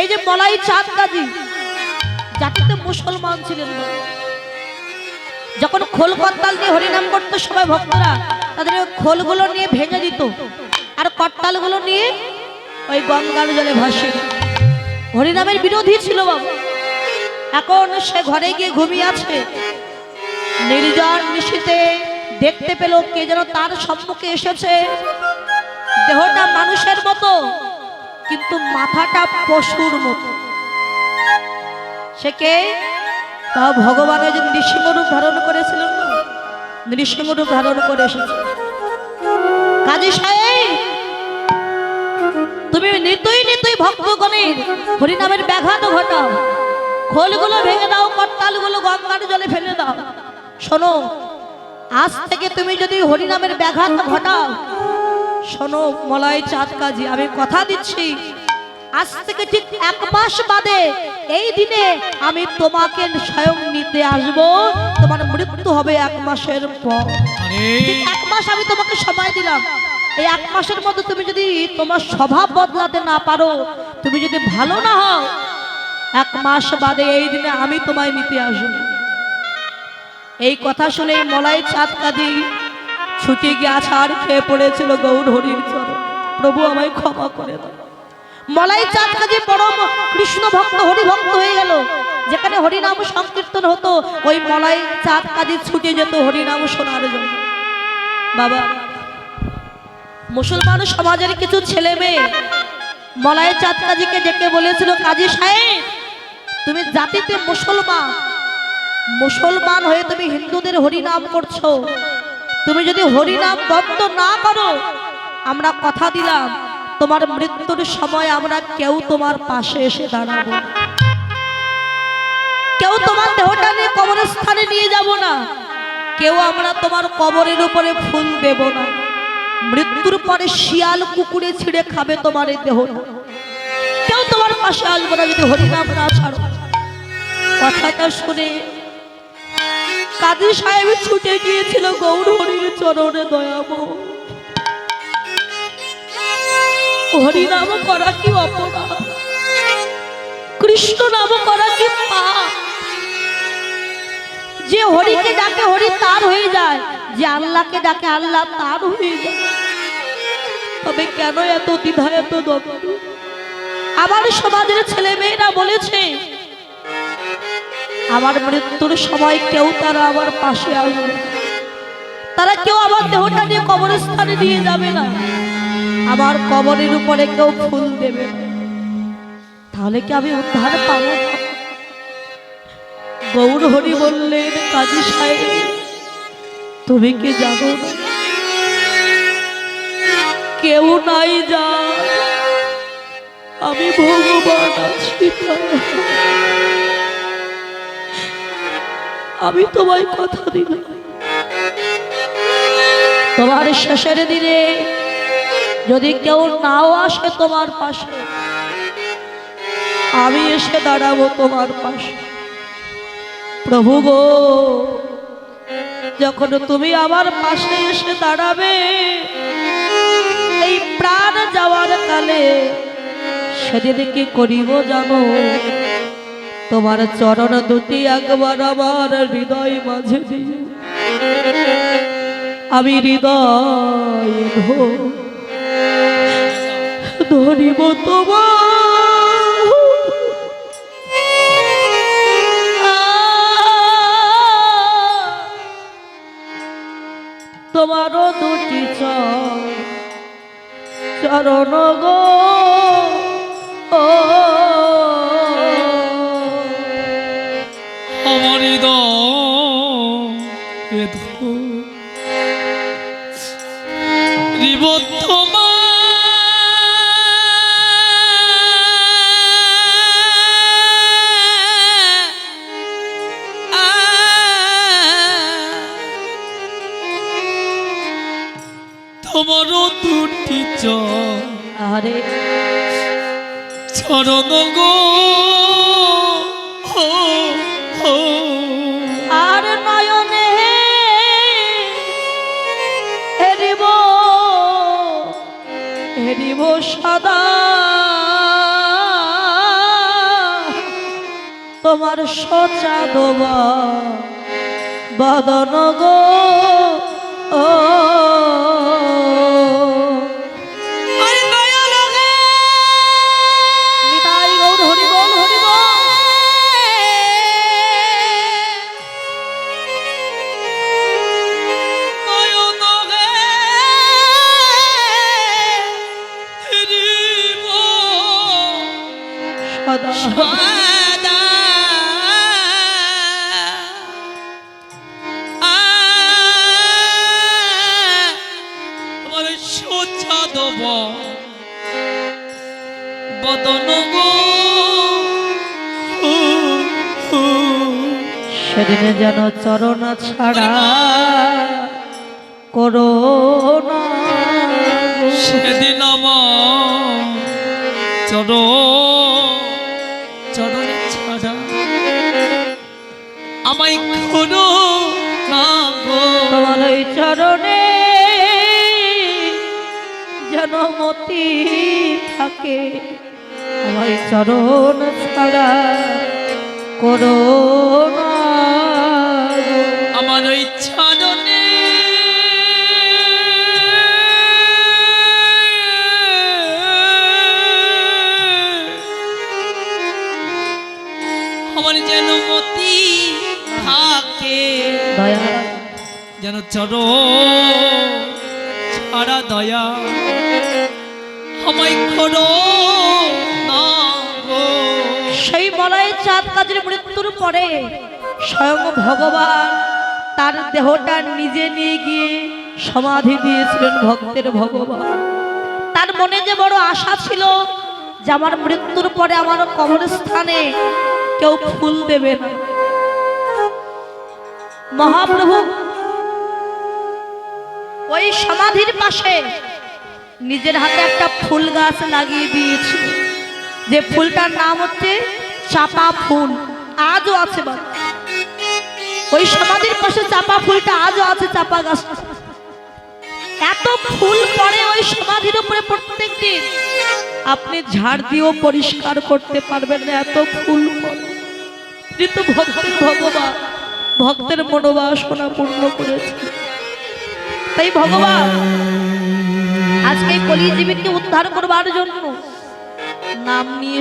এই যে মলাই চাঁদ কাজী, জাতিতে মুসলমান ছিলেন না। যখন খোল করতাল দিয়ে হরিনাম করতো সবাই ভক্তরা, তাদের খোলগুলো নিয়ে ভেঙে দিত। আর করতালগুলো নিয়ে ওই গঙ্গার জলে ভাসে হরিনামের বিরোধী ছিল বাবা। এখন সে ঘরে গিয়ে ঘুমিয়ে আছে। নির্জন নিশীতে দেখতে পেল কে যেন তার সম্মুখে এসেছে। দেহটা মানুষের মতো। কিন্তু মাথাটা পশুর মতো। সে কে? তা ভগবানের যে নৃসিংহরূপ ধারণ করেছিলেন নৃসিংহরূপ ধারণ করে এসেছে। কাজী সাহেব, তুমি নিতুই নিতুই ভক্তগণের হরিনামের ব্যাঘাত ঘটাও। খোলগুলো ভেঙে দাও, করতালগুলো গঙ্গার জলে ফেলে দাও। শোনো, আজ থেকে তুমি যদি হরিনামের ব্যাঘাত ঘটাও, শোনো, মলয় চাঁদ কাজী আমি কথা দিচ্ছি। আজ থেকে ঠিক এক মাস বাদে এই দিনে আমি তোমাকে স্বয়ং নিতে আসব। তোমার মৃত্যু হবে এক মাসের পর। এক মাস আমি তোমাকে সময় দিলাম। এই এক মাসের মধ্যে তুমি যদি তোমার স্বভাব বদলাতে না পারো তুমি যদি ভালো না হও এক মাস বাদে এই দিনে আমি তোমায় নিতে আসব। এই কথা শুনে মলাই চাঁদ কাঁদি ছুটি গিয়ে আছাড় খেয়ে পড়েছিল গৌর হরির চরণ। প্রভু আমায় ক্ষমা করে দাও। মলাই চাঁদ কাজী পরম কৃষ্ণ ভক্ত হরি ভক্ত হয়ে গেল। যেখানে হরিনাম সংকীর্তন হতো, ওই মলাই চাঁদ কাজী ছুটে যেত হরিনাম শোনার জন্য। বাবা, মুসলমান সমাজের কিছু ছেলে মেয়ে মলাই চাঁদ কাজীকে ডেকে বলেছিল, কাজী সাহেব, তুমি জাতিতে মুসলমান। মুসলমান হয়ে তুমি হিন্দুদের হরিনাম করছ। তুমি যদি হরিনাম বন্ধ না করো, আমরা কথা দিলাম। তোমার মৃত্যুর সময় আমরা কেউ তোমার পাশে এসে দাঁড়াবো কেউ তোমার দেহটা নিয়ে কবরস্থানে নিয়ে যাব না। কেউ আমরা তোমার কবরের উপরে ফুল দেব না। মৃত্যুর পরে শিয়াল কুকুরে ছিঁড়ে খাবে তোমার এই দেহ কেউ তোমার পাশে আসবে না যদি হরিনাম না ছাড়ো। কথাটা শুনে কাজী সাহেব ছুটে গিয়েছিল গৌর হরির চরণে দয়াব হরিনাম করা কি অপরাধ? কৃষ্ণ নাম করা কি পাপ? যে হরিকে ডাকে, হরি তার হয়ে যায়। যে আল্লাহকে ডাকে, আল্লাহ তার হয়ে যায়। তবে কেন এত দ্বিধা, এত দ্বন্দ্ব? আবার সমাজের ছেলে মেয়েরা বলেছে, আমার মৃত্যুর সময় কেউ তারা আমার পাশে আসবে তারা কেউ আমার দেহটা নিয়ে কবরস্থানে নিয়ে যাবে না। আমার কবরের উপরে কেউ ফুল দেবে। তাহলে কি আমি উদ্ধার পাবো? গৌর হরি বললেন, কাজী সাহেব, তুমি কি জানো কেউ নাই যা আমি ভগবান আছি আমি তোমায় কথা দিলাম। তোমার শেষের দিনে যদি কেউ নাও আসে তোমার পাশে, আমি এসে দাঁড়াবো তোমার পাশে। প্রভু গো, যখন তুমি আমার পাশে এসে দাঁড়াবে, এই প্রাণ যাওয়ার কালে সেদিন কি করিব জানো? তোমার চরণ দুটি একবার আমার হৃদয় মাঝে আমি হৃদয় ধরিব তোমার তোমারও দুটি চরণ গো। ও। রিবদ্ধমা তোমারও দুটি চর চরণ গো। আর নয়নে হেরিব হেরিব সদা। তোমার সচা দোবা বদন গো। ও সদা। সদা আমার সোচা দব। বদন গো। সেদিনে যেন চরণ ছাড়া করো না সেদিন আমার চর চরণ আমায় খোলো না তোমার ওই চরণে যেন মতি থাকে আমার চরণ ছাড়া করো আমার ওই ছাদনে আমার যেন মতি থাকে। যেন চর ছাড়া দয়া আমায় করো না সেই মলয় চাঁদ কাজের মৃত্যুর পরে স্বয়ং ভগবান তার দেহটা নিজে নিয়ে গিয়ে সমাধি দিয়েছিলেন ভক্তের ভগবান। তার মনে যে বড় আশা ছিল যে আমার মৃত্যুর পরে আমার কবরস্থানে কেউ ফুল দেবে না। মহাপ্রভু, ওই সমাধির পাশে নিজের হাতে একটা ফুল গাছ লাগিয়ে দিয়েছিল যে ফুলটার নাম হচ্ছে চাপা ফুল। আজও আছে ওই সমাধির পাশে চাপা ফুলটা আজও আছে চাপা গাছ। এত ফুল পড়ে ওই সমাধির উপরে প্রত্যেক দিন আপনি ঝাড় দিয়েও পরিষ্কার করতে পারবেন না, এত ফুল পড়ে। কিন্তু ভগবান। ভক্তের মনোবাসনা পূর্ণ করেছে। তাই ভগবান আজকে কলিজীবীকে উদ্ধার করবার জন্য নাম নিয়ে